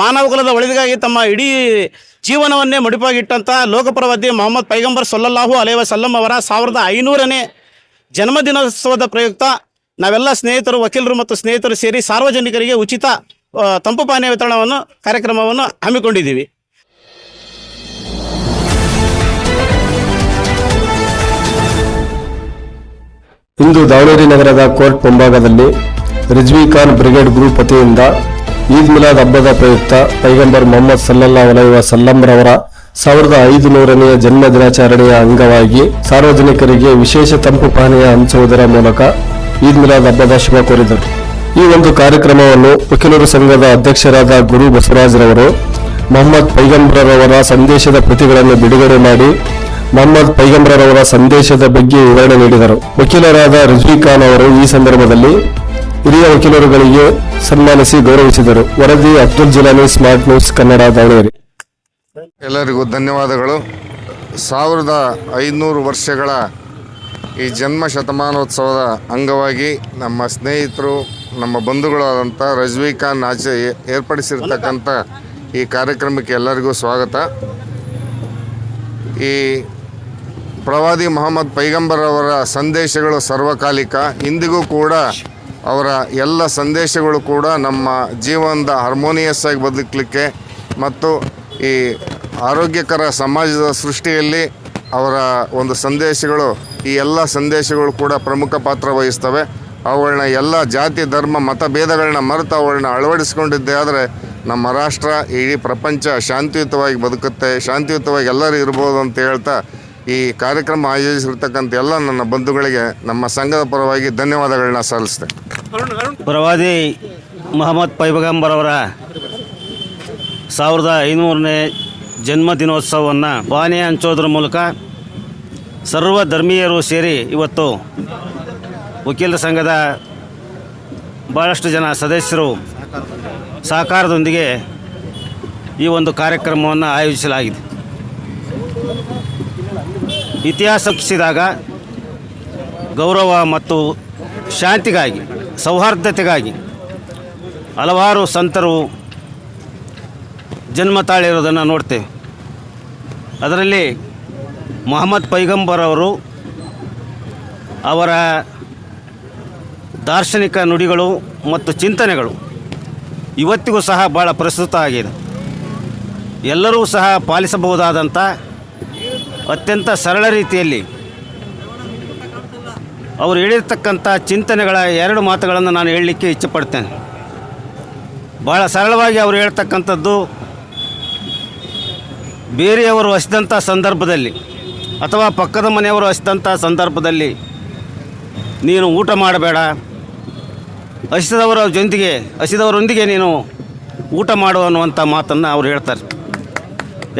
ಮಾನವಕುಲದ ಒಳಿದಿಗಾಗಿ ತಮ್ಮ ಇಡೀ ಜೀವನವನ್ನೇ ಮುಡಿಪಾಗಿಟ್ಟಂಥ ಲೋಕಪ್ರವಾದಿ ಮೊಹಮ್ಮದ್ ಪೈಗಂಬರ್ ಸೊಲ್ಲಲ್ಲಾಹು ಅಲೈ ವಸಲ್ಲಂ ಅವರ ಸಾವಿರದ ಐನೂರನೇ ಜನ್ಮದಿನೋತ್ಸವದ ಪ್ರಯುಕ್ತ ನಾವೆಲ್ಲ ಸ್ನೇಹಿತರು, ವಕೀಲರು ಮತ್ತು ಸ್ನೇಹಿತರು ಸೇರಿ ಸಾರ್ವಜನಿಕರಿಗೆ ಉಚಿತ ತಂಪು ಪಾನೀಯ ವಿತರಣವನ್ನು, ಕಾರ್ಯಕ್ರಮವನ್ನು ಹಮ್ಮಿಕೊಂಡಿದ್ದೀವಿ. ಇಂದು ದಾವಣಗೆರೆ ನಗರದ ಕೋರ್ಟ್ ಮುಂಭಾಗದಲ್ಲಿ ರಿಜ್ವಿ ಖಾನ್ ಬ್ರಿಗೇಡ್ ಗ್ರೂಪ್ ವತಿಯಿಂದ ಈದ್ ಮಿಲಾದ್ ಹಬ್ಬದ ಪ್ರಯುಕ್ತ ಪೈಗಂಬರ್ ಮೊಹಮ್ಮದ್ ಸಲ್ಲಲ್ಲಾ ವಲೈವ ಸಲ್ಲಂರವರ ಸಾವಿರದ ಐದು ನೂರನೆಯ ಜನ್ಮ ದಿನಾಚರಣೆಯ ಅಂಗವಾಗಿ ಸಾರ್ವಜನಿಕರಿಗೆ ವಿಶೇಷ ತಂಪು ಪಾನೀಯ ಹಂಚುವುದರ ಮೂಲಕ ಈದ್ ಮಿಲಾದ್ ಹಬ್ಬದ ಶುಭ ಕೋರಿದರು. ಈ ಒಂದು ಕಾರ್ಯಕ್ರಮವನ್ನು ವಕೀಲರು ಸಂಘದ ಅಧ್ಯಕ್ಷರಾದ ಗುರು ಬಸವರಾಜರವರು ಮೊಹಮ್ಮದ್ ಪೈಗಂಬರವರ ಸಂದೇಶದ ಪ್ರತಿಗಳನ್ನು ಬಿಡುಗಡೆ ಮಾಡಿ ಮೊಹಮ್ಮದ್ ಪೈಗಂಬರವರ ಸಂದೇಶದ ಬಗ್ಗೆ ವಿವರಣೆ ನೀಡಿದರು. ವಕೀಲರಾದ ರಿಜ್ವಿ ಖಾನ್ ಅವರು ಈ ಸಂದರ್ಭದಲ್ಲಿ ಹಿರಿಯ ವಕೀಲರುಗಳಿಗೆ ಸನ್ಮಾನಿಸಿ ಗೌರವಿಸಿದರು. ವರದಿ ಅಬ್ದುಲ್ ಜಿಲಾನಿ ಸ್ಮಾರ್ಟ್ ನ್ಯೂಸ್, ಕನ್ನಡ, ದಾವಣಗೆರೆ. ಎಲ್ಲರಿಗೂ ಧನ್ಯವಾದಗಳು. ಸಾವಿರದ ಐನೂರು ವರ್ಷಗಳ ಈ ಜನ್ಮ ಶತಮಾನೋತ್ಸವದ ಅಂಗವಾಗಿ ನಮ್ಮ ಸ್ನೇಹಿತರು, ನಮ್ಮ ಬಂಧುಗಳಾದಂಥ ರಜ್ವಿ ಆಚೆ ಏರ್ಪಡಿಸಿರ್ತಕ್ಕಂಥ ಈ ಕಾರ್ಯಕ್ರಮಕ್ಕೆ ಎಲ್ಲರಿಗೂ ಸ್ವಾಗತ. ಈ ಪ್ರವಾದಿ ಮೊಹಮ್ಮದ್ ಪೈಗಂಬರ್ ಅವರ ಸಂದೇಶಗಳು ಸರ್ವಕಾಲಿಕ. ಇಂದಿಗೂ ಕೂಡ ಅವರ ಎಲ್ಲ ಸಂದೇಶಗಳು ಕೂಡ ನಮ್ಮ ಜೀವನದ ಹಾರ್ಮೋನಿಯಸ್ ಆಗಿ ಬದುಕಲಿಕ್ಕೆ ಮತ್ತು ಈ ಆರೋಗ್ಯಕರ ಸಮಾಜದ ಸೃಷ್ಟಿಯಲ್ಲಿ ಅವರ ಒಂದು ಸಂದೇಶಗಳು, ಈ ಎಲ್ಲ ಸಂದೇಶಗಳು ಕೂಡ ಪ್ರಮುಖ ಪಾತ್ರ ವಹಿಸ್ತವೆ. ಅವುಗಳನ್ನ ಎಲ್ಲ ಜಾತಿ, ಧರ್ಮ, ಮತಭೇದಗಳನ್ನ ಮರೆತು ಅವುಗಳನ್ನ ಅಳವಡಿಸ್ಕೊಂಡಿದ್ದೆ ಆದರೆ ನಮ್ಮ ರಾಷ್ಟ್ರ, ಇಡೀ ಪ್ರಪಂಚ ಶಾಂತಿಯುತವಾಗಿ ಬದುಕುತ್ತೆ, ಶಾಂತಿಯುತವಾಗಿ ಎಲ್ಲರೂ ಇರ್ಬೋದು ಅಂತ ಹೇಳ್ತಾ ಈ ಕಾರ್ಯಕ್ರಮ ಆಯೋಜಿಸಿರ್ತಕ್ಕಂಥ ಎಲ್ಲ ನನ್ನ ಬಂಧುಗಳಿಗೆ ನಮ್ಮ ಸಂಘದ ಪರವಾಗಿ ಧನ್ಯವಾದಗಳನ್ನ ಸಲ್ಲಿಸ್ತೇನೆ. ಪ್ರವಾದಿ ಮೊಹಮ್ಮದ್ ಪೈಬಗಂಬರ್ ಅವರ ಸಾವಿರದ ಐನೂರನೇ ಜನ್ಮ ದಿನೋತ್ಸವವನ್ನು ಬಾನೆ ಹಂಚೋದ್ರ ಮೂಲಕ ಸರ್ವ ಧರ್ಮೀಯರು ಸೇರಿ ಇವತ್ತು ವಕೀಲರ ಸಂಘದ ಭಾಳಷ್ಟು ಜನ ಸದಸ್ಯರು ಸಹಕಾರದೊಂದಿಗೆ ಈ ಒಂದು ಕಾರ್ಯಕ್ರಮವನ್ನು ಆಯೋಜಿಸಲಾಗಿದೆ. ಇತಿಹಾಸ ಮುಗಿಸಿದಾಗ ಗೌರವ ಮತ್ತು ಶಾಂತಿಗಾಗಿ, ಸೌಹಾರ್ದತೆಗಾಗಿ ಹಲವಾರು ಸಂತರು ಜನ್ಮ ತಾಳಿರೋದನ್ನು ನೋಡ್ತೇವೆ. ಅದರಲ್ಲಿ ಮೊಹಮ್ಮದ್ ಪೈಗಂಬರ್ ಅವರು ಅವರ ದಾರ್ಶನಿಕ ನುಡಿಗಳು ಮತ್ತು ಚಿಂತನೆಗಳು ಇವತ್ತಿಗೂ ಸಹ ಭಾಳ ಪ್ರಸ್ತುತ ಆಗಿದೆ. ಎಲ್ಲರೂ ಸಹ ಪಾಲಿಸಬಹುದಾದಂಥ ಅತ್ಯಂತ ಸರಳ ರೀತಿಯಲ್ಲಿ ಅವರು ಹೇಳಿರ್ತಕ್ಕಂಥ ಚಿಂತನೆಗಳ ಎರಡು ಮಾತುಗಳನ್ನು ನಾನು ಹೇಳಲಿಕ್ಕೆ ಇಚ್ಛೆಪಡ್ತೇನೆ. ಭಾಳ ಸರಳವಾಗಿ ಅವರು ಹೇಳ್ತಕ್ಕಂಥದ್ದು, ಬೇರೆಯವರು ಹಸಿದಂಥ ಸಂದರ್ಭದಲ್ಲಿ ಅಥವಾ ಪಕ್ಕದ ಮನೆಯವರು ಹಸಿದಂಥ ಸಂದರ್ಭದಲ್ಲಿ ನೀನು ಊಟ ಮಾಡಬೇಡ ಹಸಿದವರ ಜೊತೆಗೆ ಹಸಿದವರೊಂದಿಗೆ ನೀನು ಊಟ ಮಾಡು ಅನ್ನುವಂಥ ಮಾತನ್ನು ಅವ್ರು ಹೇಳ್ತಾರೆ.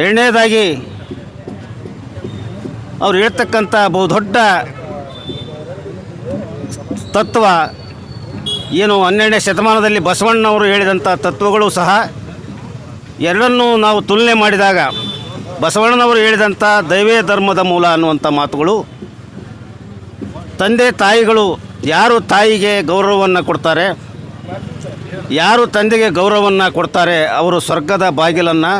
ಎರಡನೇದಾಗಿ ಅವ್ರು ಹೇಳ್ತಕ್ಕಂಥ ಬಹುದೊಡ್ಡ ತತ್ವ ಏನು ಹನ್ನೆರಡನೇ ಶತಮಾನದಲ್ಲಿ ಬಸವಣ್ಣವರು ಹೇಳಿದಂಥ ತತ್ವಗಳು ಸಹ ಎರಡನ್ನೂ ನಾವು ತುಲನೆ ಮಾಡಿದಾಗ ಬಸವಣ್ಣನವರು ಹೇಳಿದಂಥ ದೈವೇ ಧರ್ಮದ ಮೂಲ ಅನ್ನುವಂಥ ಮಾತುಗಳು ತಂದೆ ತಾಯಿಗಳು ಯಾರು ತಾಯಿಗೆ ಗೌರವವನ್ನು ಕೊಡ್ತಾರೆ, ಯಾರು ತಂದೆಗೆ ಗೌರವವನ್ನು ಕೊಡ್ತಾರೆ, ಅವರು ಸ್ವರ್ಗದ ಬಾಗಿಲನ್ನು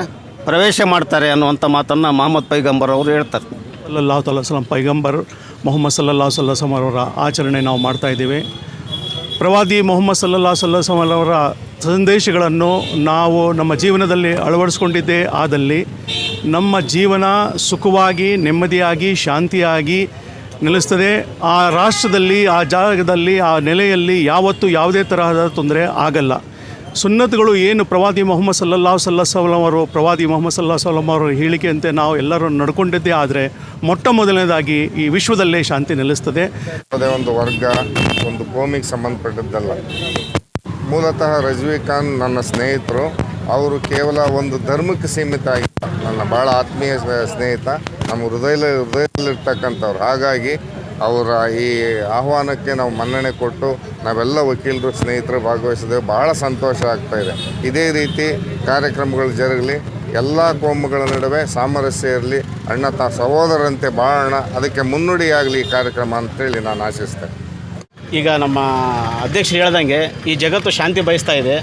ಪ್ರವೇಶ ಮಾಡ್ತಾರೆ ಅನ್ನುವಂಥ ಮಾತನ್ನು ಮೊಹಮ್ಮದ್ ಪೈಗಂಬರ್ ಅವರು ಹೇಳ್ತಾರೆ. ಸಲ್ಲಲ್ಲಾಹು ತಲ್ಲ ಸಲಂ ಪೈಗಂಬರ್ ಮೊಹಮ್ಮದ್ ಸಲ್ಲಾ ಸಲ್ಲಸಮ್ ಅವರ ಆಚರಣೆ ನಾವು ಮಾಡ್ತಾ ಇದ್ದೀವಿ. ಪ್ರವಾದಿ ಮೊಹಮ್ಮದ್ ಸಲ್ಲಾ ಸಲ್ಲಸಮ್ ಅವರ ಸಂದೇಶಗಳನ್ನು ನಾವು ನಮ್ಮ ಜೀವನದಲ್ಲಿ ಅಳವಡಿಸ್ಕೊಂಡಿದ್ದೇ ಆದಲ್ಲಿ ನಮ್ಮ ಜೀವನ ಸುಖವಾಗಿ, ನೆಮ್ಮದಿಯಾಗಿ, ಶಾಂತಿಯಾಗಿ ನೆಲೆಸ್ತದೆ. ಆ ರಾಷ್ಟ್ರದಲ್ಲಿ, ಆ ಜಾಗದಲ್ಲಿ, ಆ ನೆಲೆಯಲ್ಲಿ ಯಾವತ್ತೂ ಯಾವುದೇ ತರಹದ ತೊಂದರೆ ಆಗಲ್ಲ. ಸುನ್ನತುಗಳು ಏನು ಪ್ರವಾದಿ ಮೊಹಮ್ಮದ್ ಸಲ್ಲಾ ಸಲ್ಲಸಲಂ ಅವರು, ಪ್ರವಾದಿ ಮೊಹಮ್ಮದ್ ಸಲ್ಲಾ ಸಲಂ ಅವರ ಹೇಳಿಕೆಯಂತೆ ನಾವು ಎಲ್ಲರೂ ನಡ್ಕೊಂಡಿದ್ದೇ ಆದರೆ ಮೊಟ್ಟ ಮೊದಲನೇದಾಗಿ ಈ ವಿಶ್ವದಲ್ಲೇ ಶಾಂತಿ ನೆಲೆಸ್ತದೆ. ಅದೇ ಒಂದು ವರ್ಗ, ಒಂದು ಕೋಮಿಗೆ ಸಂಬಂಧಪಟ್ಟದ್ದಲ್ಲ. ಮೂಲತಃ ರಜ್ವಿ ಖಾನ್ ನನ್ನ ಸ್ನೇಹಿತರು, ಅವರು ಕೇವಲ ಒಂದು ಧರ್ಮಕ್ಕೆ ಸೀಮಿತ ಆಗಿಲ್ಲ. ನನ್ನ ಭಾಳ ಆತ್ಮೀಯ ಸ್ನೇ- ಸ್ನೇಹಿತ, ನಮ್ಮ ಹೃದಯ ಹೃದಯದಲ್ಲಿರ್ತಕ್ಕಂಥವ್ರು. ಹಾಗಾಗಿ ಅವರ ಈ ಆಹ್ವಾನಕ್ಕೆ ನಾವು ಮನ್ನಣೆ ಕೊಟ್ಟು ನಾವೆಲ್ಲ ವಕೀಲರು ಸ್ನೇಹಿತರು ಭಾಗವಹಿಸಿದ್ದೇವೆ ಭಾಳ ಸಂತೋಷ ಆಗ್ತಾ ಇದೆ. ಇದೇ ರೀತಿ ಕಾರ್ಯಕ್ರಮಗಳು ಜರುಗಲಿ, ಎಲ್ಲ ಕೋಮುಗಳ ನಡುವೆ ಸಾಮರಸ್ಯ ಇರಲಿ, ಅಣ್ಣ ತಾ ಸಹೋದರಂತೆ ಬಾಳೋಣ ಅದಕ್ಕೆ ಮುನ್ನುಡಿಯಾಗಲಿ ಈ ಕಾರ್ಯಕ್ರಮ ಅಂತೇಳಿ ನಾನು ಆಶಿಸ್ತೇನೆ. ಈಗ ನಮ್ಮ ಅಧ್ಯಕ್ಷರು ಹೇಳ್ದಂಗೆ ಈ ಜಗತ್ತು ಶಾಂತಿ ಬಯಸ್ತಾ ಇದೆ.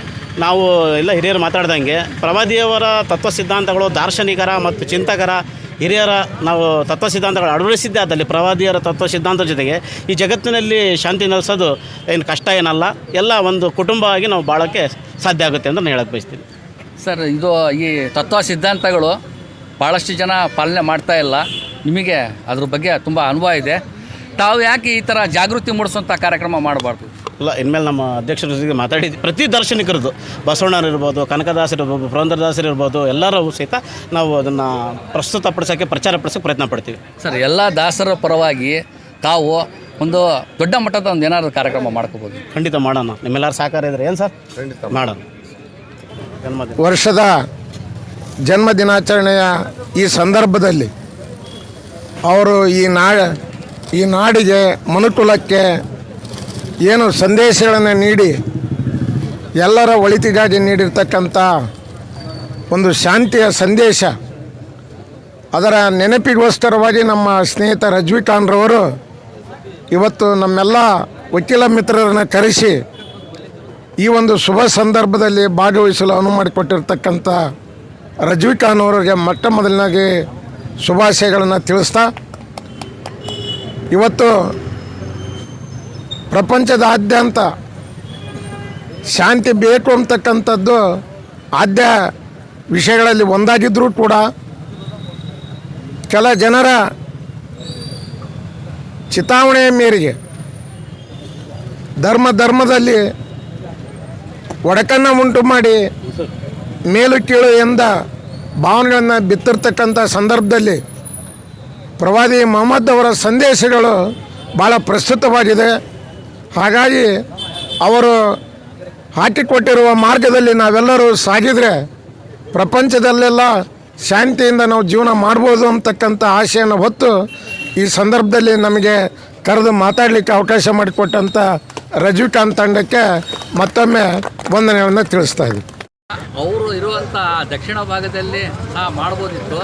ನಾವು ಎಲ್ಲ ಹಿರಿಯರು ಮಾತಾಡ್ದಂಗೆ ಪ್ರವಾದಿಯವರ ತತ್ವ ಸಿದ್ಧಾಂತಗಳು ದಾರ್ಶನಿಕರ ಮತ್ತು ಚಿಂತಕರ ಹಿರಿಯರ ನಾವು ತತ್ವ ಸಿದ್ಧಾಂತಗಳು ಅಳವಡಿಸಿದ್ದೇ ಆದಲ್ಲಿ ಪ್ರವಾದಿಯರ ತತ್ವ ಸಿದ್ಧಾಂತದ ಜೊತೆಗೆ ಈ ಜಗತ್ತಿನಲ್ಲಿ ಶಾಂತಿ ನೆಲೆಸೋದು ಏನು ಕಷ್ಟ ಏನಲ್ಲ, ಎಲ್ಲ ಒಂದು ಕುಟುಂಬ ಆಗಿ ನಾವು ಬಾಳೋಕ್ಕೆ ಸಾಧ್ಯ ಆಗುತ್ತೆ ಅಂತ ನಾನು ಹೇಳಕ್ಕೆ ಬಯಸ್ತೀನಿ. ಸರ್, ಇದು ಈ ತತ್ವ ಸಿದ್ಧಾಂತಗಳು ಭಾಳಷ್ಟು ಜನ ಪಾಲನೆ ಮಾಡ್ತಾ ಇಲ್ಲ. ನಿಮಗೆ ಅದ್ರ ಬಗ್ಗೆ ತುಂಬ ಅನುಭವ ಇದೆ. ತಾವು ಯಾಕೆ ಈ ಥರ ಜಾಗೃತಿ ಮೂಡಿಸುವಂಥ ಕಾರ್ಯಕ್ರಮ ಮಾಡಬಾರ್ದು? ಇಲ್ಲ ಇನ್ಮೇಲೆ ನಮ್ಮ ಅಧ್ಯಕ್ಷರ ಜೊತೆಗೆ ಮಾತಾಡಿದ್ವಿ ಪ್ರತಿ ದಾರ್ಶನಿಕರದ್ದು ಬಸವಣ್ಣರು ಇರ್ಬೋದು ಕನಕದಾಸರು ಇರ್ಬೋದು ಪುರಂದರದಾಸರು ಇರ್ಬೋದು ಎಲ್ಲರೂ ಸಹಿತ ನಾವು ಅದನ್ನು ಪ್ರಸ್ತುತಪಡಿಸೋಕ್ಕೆ ಪ್ರಚಾರ ಪಡಿಸೋಕ್ಕೆ ಪ್ರಯತ್ನ ಪಡ್ತೀವಿ. ಸರ್ ಎಲ್ಲ ದಾಸರ ಪರವಾಗಿ ತಾವು ಒಂದು ದೊಡ್ಡ ಮಟ್ಟದ ಒಂದು ಏನಾದರೂ ಕಾರ್ಯಕ್ರಮ ಮಾಡ್ಕೋಬೋದು. ಖಂಡಿತ ಮಾಡೋಣ. ನಿಮ್ಮೆಲ್ಲರೂ ಸಹಕಾರ ಇದ್ರೆ ಏನು ಸರ್? ಖಂಡಿತ. ಮಾಡೋಣ. ಜನ್ಮದಿನ. ವರ್ಷದ ಜನ್ಮ ದಿನಾಚರಣೆಯ ಈ ಸಂದರ್ಭದಲ್ಲಿ ಅವರು ಈ ನಾ ಈ ನಾಡಿಗೆ ಮನುಕುಲಕ್ಕೆ ಏನು ಸಂದೇಶಗಳನ್ನು ನೀಡಿ, ಎಲ್ಲರ ಒಳಿತಿಗಾಗಿ ನೀಡಿರ್ತಕ್ಕಂಥ ಒಂದು ಶಾಂತಿಯ ಸಂದೇಶ, ಅದರ ನೆನಪಿಗೋಸ್ಕರವಾಗಿ ನಮ್ಮ ಸ್ನೇಹಿತ ರಜ್ವಿ ಇವತ್ತು ನಮ್ಮೆಲ್ಲ ವಕೀಲ ಮಿತ್ರರನ್ನು ಕರೆಸಿ ಈ ಒಂದು ಶುಭ ಸಂದರ್ಭದಲ್ಲಿ ಭಾಗವಹಿಸಲು ಅನುವು ಮಾಡಿಕೊಟ್ಟಿರ್ತಕ್ಕಂಥ ರಜ್ವಿ ಖಾನ್ ಅವರಿಗೆ ಮೊಟ್ಟ ಮೊದಲನಾಗಿ ಶುಭಾಶಯಗಳನ್ನು ತಿಳಿಸ್ತಾ, ಇವತ್ತು ಪ್ರಪಂಚದಾದ್ಯಂತ ಶಾಂತಿ ಬೇಕು ಅಂತಕ್ಕಂಥದ್ದು ಆದ್ಯ ವಿಷಯಗಳಲ್ಲಿ ಒಂದಾಗಿದ್ದರೂ ಕೂಡ ಕೆಲ ಜನರ ಚಿತಾವಣೆಯ ಮೇರೆಗೆ ಧರ್ಮ ಧರ್ಮದಲ್ಲಿ ಒಡಕನ್ನು ಉಂಟು ಮಾಡಿ ಮೇಲು ಕೀಳು ಎಂದ ಭಾವನೆಗಳನ್ನು ಬಿತ್ತಿರ್ತಕ್ಕಂಥ ಸಂದರ್ಭದಲ್ಲಿ ಪ್ರವಾದಿ ಮೊಹಮ್ಮದ್ ಅವರ ಸಂದೇಶಗಳು ಭಾಳ ಪ್ರಸ್ತುತವಾಗಿದೆ. ಹಾಗಾಗಿ ಅವರು ಹಾಕಿಕೊಟ್ಟಿರುವ ಮಾರ್ಗದಲ್ಲಿ ನಾವೆಲ್ಲರೂ ಸಾಗಿದರೆ ಪ್ರಪಂಚದಲ್ಲೆಲ್ಲ ಶಾಂತಿಯಿಂದ ನಾವು ಜೀವನ ಮಾಡ್ಬೋದು ಅಂತಕ್ಕಂಥ ಆಶೆಯನ್ನು ಹೊತ್ತು ಈ ಸಂದರ್ಭದಲ್ಲಿ ನಮಗೆ ಕರೆದು ಮಾತಾಡಲಿಕ್ಕೆ ಅವಕಾಶ ಮಾಡಿಕೊಟ್ಟಂಥ ರಜಿಕಾಂತ್ ತಂಡಕ್ಕೆ ಮತ್ತೊಮ್ಮೆ ವಂದನೆಯನ್ನು ತಿಳಿಸ್ತಾ ಇದ್ದೀವಿ ಅವರು ಇರುವಂಥ ದಕ್ಷಿಣ ಭಾಗದಲ್ಲಿ ಮಾಡ್ಬೋದಿತ್ತು.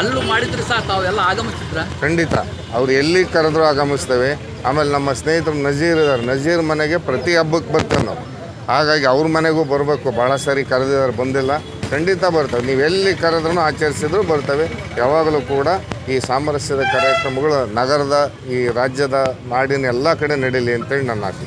ಅಲ್ಲೂ ಮಾಡಿದ್ರು ಸಹ ತಾವೆಲ್ಲ ಆಗಮಿಸಿದ್ರ ಖಂಡಿತ. ಅವ್ರು ಎಲ್ಲಿ ಕರೆದ್ರು ಆಗಮಿಸ್ತೇವೆ. ಆಮೇಲೆ ನಮ್ಮ ಸ್ನೇಹಿತರು ನಜೀರ್ ಇದ್ದಾರೆ ನಜೀರ್ ಮನೆಗೆ ಪ್ರತಿ ಹಬ್ಬಕ್ಕೆ ಬರ್ತೇವೆ ನಾವು. ಹಾಗಾಗಿ ಅವ್ರ ಮನೆಗೂ ಬರಬೇಕು. ಭಾಳ ಸಾರಿ ಕರೆದಿದ್ದಾರೆ ಬಂದಿಲ್ಲ. ಖಂಡಿತ ಬರ್ತವೆ. ನೀವು ಎಲ್ಲಿ ಕರೆದ್ರೂ ಆಚರಿಸಿದ್ರು ಬರ್ತವೆ. ಯಾವಾಗಲೂ ಕೂಡ ಈ ಸಾಮರಸ್ಯದ ಕಾರ್ಯಕ್ರಮಗಳು ನಗರದ ಈ ರಾಜ್ಯದ ನಾಡಿನ ಎಲ್ಲ ಕಡೆ ನಡೀಲಿ ಅಂತೇಳಿ ನನ್ನ ಆಸೆ.